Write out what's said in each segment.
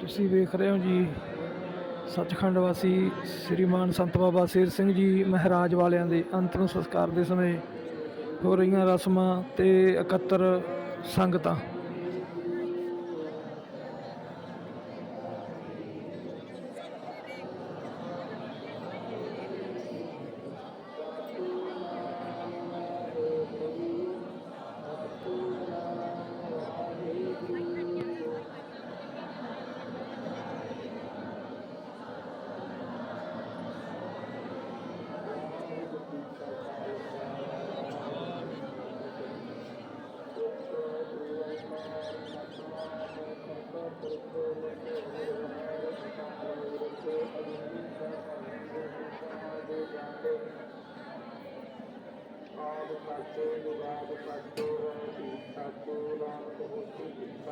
ਤੁਸੀਂ ਵੇਖ ਰਹੇ ਹੋ ਜੀ, ਸੱਚਖੰਡ ਵਾਸੀ ਸ੍ਰੀਮਾਨ ਸੰਤ ਬਾਬਾ ਸ਼ੇਰ ਸਿੰਘ ਜੀ ਮਹਾਰਾਜ ਵਾਲਿਆਂ ਦੇ ਅੰਤਿਮ ਸੰਸਕਾਰ ਦੇ ਸਮੇਂ ਹੋ ਰਹੀਆਂ ਰਸਮਾਂ ਤੇ ਇਕੱਤਰ ਸੰਗਤਾਂ।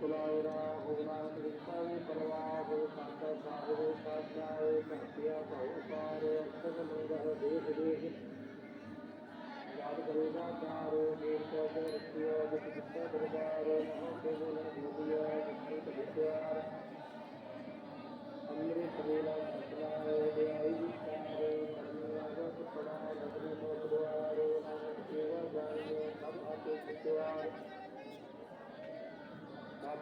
कुलाय राहो नामकृष्णाय परवाहो कान्तसाहो काज्ञाय कात्या बहुसारो अक्षरमेघः देश देश जातकरूपाचारो तीर्थोपरत्यो विचिकित्साप्रकारो महोदेवोलभूतिया विष्णुतभिद्वार अमृतलीलाय दयायिकारो कर्मवादसुपदाय रत्नोद्वारो नामदेवाचार्यो सभाते विद्वार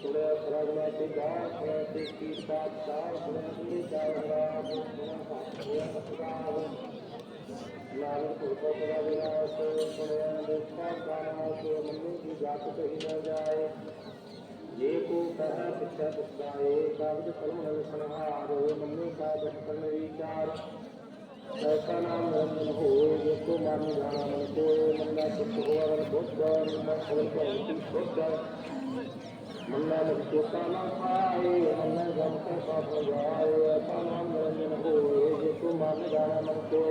सुनय भगवती भगवती की साक्षात सुनती जगराम नारद उपकरा विनाश सुनय देखा काना सो मनु की जात कही न जाए ये को कह शिक्षा पुस्ताए कागज़ कलम हल संहार हो मनु का बचपन विचार ऐसा नाम रंजन हो जिसको मान जाना मन को नंदा सुख हो अगर भोग मन को अंतिम भोग ਜਾਗਿਆ ਰਤਨ ਕੋ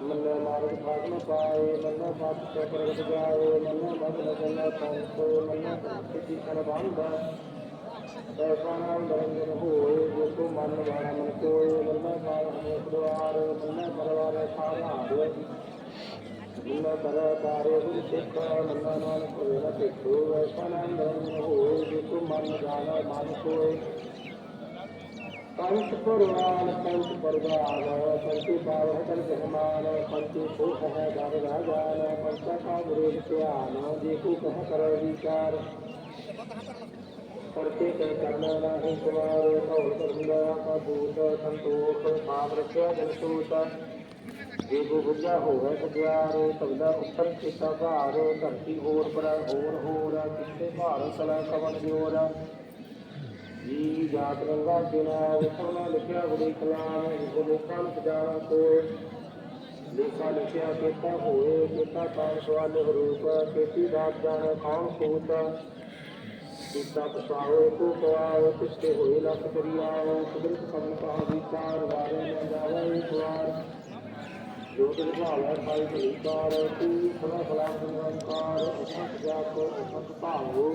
ਗੰਗਾ ਨਾਮ ਪਾਏ ਪੈ ਦਸਤੀ ਜਗ ਦੇ ਜਿਸਨ ਕਰਨਾ ਆਲੋ ਸਭ ਆਤਮ ਕਿਛੈ ਕੇ ਕਿਤਾ ਮੁਰਤੀ ਕਾਰਾ ਦੋਸ਼ੀ ਜੋ ਕਰੇ ਨਾਨਕ ਨਿਰਗੁਣ ਗੁਣ ਕਰੇ ਗੁਣਵੰਤ ਆਪ ਦੇ ਸੇਵਾ ਤੋਂ ਨ ਸਜੇ ਜੋ ਚਿਤ ਗੁਣ ਕੋਏ ਕਰੇ ਕੁੜਿਆ ਸਿੱਧ ਤੀਰਨ ਦੋਰ ਲਾਖ पंच पुराण पंच प्रजान पंच बारह पंच हमान पंच को कह गर राजान पंच का विरोध प्यान देखो कह कर विचार करते कह करना नहीं कुमार कौर करुणा का दूत संतोष पावृत्य जनसूत ਜੇ ਕੋ ਬੁਝਾ ਹੋਵੇ ਸਤਿਆਰੇ ਭਗਦਾ ਉੱਪਰ ਕਿਸਾ ਭਾਰ, ਧਰਤੀ ਹੋਰ ਪਰ ਹੋਰ ਹੋਰ ਕਿਤੇ ਭਾਰ ਸਲਾ ਕਵਨ ਜੋਰ ਜੀ ਜਾਤ ਰੰਗਾ ਜਿਨਾ ਉਪਰਨਾ ਲਿਖਿਆ ਗੁਰੂ ਕਲਾਮ ਇਹ ਲੋਕਾਂ ਨੂੰ ਸਜਾਣਾ ਕੋਏ ਲੇਖਾ ਲਿਖਿਆ ਕਿਤਾ ਹੋਏ ਕਿਤਾ ਕਾਲ ਸਵਾਲ ਰੂਪ ਕਿਤੀ ਰਾਤ ਜਾਣ ਕੌਣ ਸੂਤ। ਕਿਤਾ ਪਸਾਓ ਕੋ ਕਵਾਓ ਕਿਸਤੇ ਹੋਏ ਲਖ ਕਰਿਆਓ ਕੁਦਰਤ ਕਮਨ ਕਾ ਵਿਚਾਰ ਵਾਰੇ ਨਾ ਜਾਵੇ ਇੱਕ ਜੋ ਤੇ ਭਾਲ ਹੈ ਪਾਈ ਦੇ ਕਾਰ ਤੂੰ ਸਦਾ ਭਲਾ ਨਿਰੰਕਾਰ ਅਸੰਤ ਜਾਪ ਅਸੰਤ ਭਾਵੋ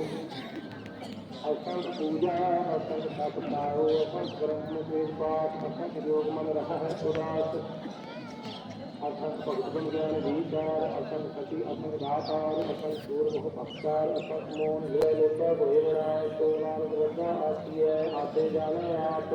ਅਸੰਤ ਪੂਜਾ ਅਸੰਤ ਤਪ ਤਾਰੋ ਅਸੰਤ ਬ੍ਰਹਮ ਦੇ ਪਾਤ ਅਸੰਤ ਜੋਗ ਮਨ ਰਹਿ ਸੁਰਾਤ ਅਸੰਤ ਭਗਤ ਬਨ ਗਿਆਨ ਵੀਕਾਰ ਅਸੰਤ ਸਤੀ ਅਸੰਤ ਦਾਤਾਰ ਅਸੰਤ ਸੂਰ ਮੁਖ ਭਗਤਾਰ ਅਸੰਤ ਮੋਨ ਲੈ ਲੋਕਾ ਭੋਏ ਬਣਾ ਸੋ ਨਾਮ ਰੰਗਾ ਆਸੀਏ ਆਪੇ ਜਾਣੇ ਆਪ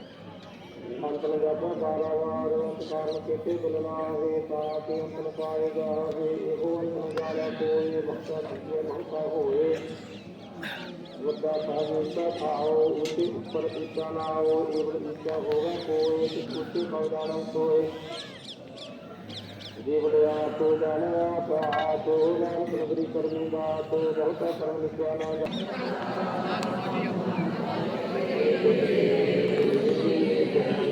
अंकल जप बारावार ओंकार केते बुलनावे ताके अंकल पाए गावे एहो अंजाला कोई भक्ता भक्ति भक्ता होए बुद्धा साहब ऊँचा खाओ उसे ऊपर ऊँचा लाओ एवं ऊँचा होगा कोई उसके भवदानों सोए जीवड़या तो जाना तो नौकरी करूँगा तो बहुत कर्म निकाला Oh,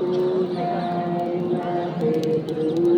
Thank you.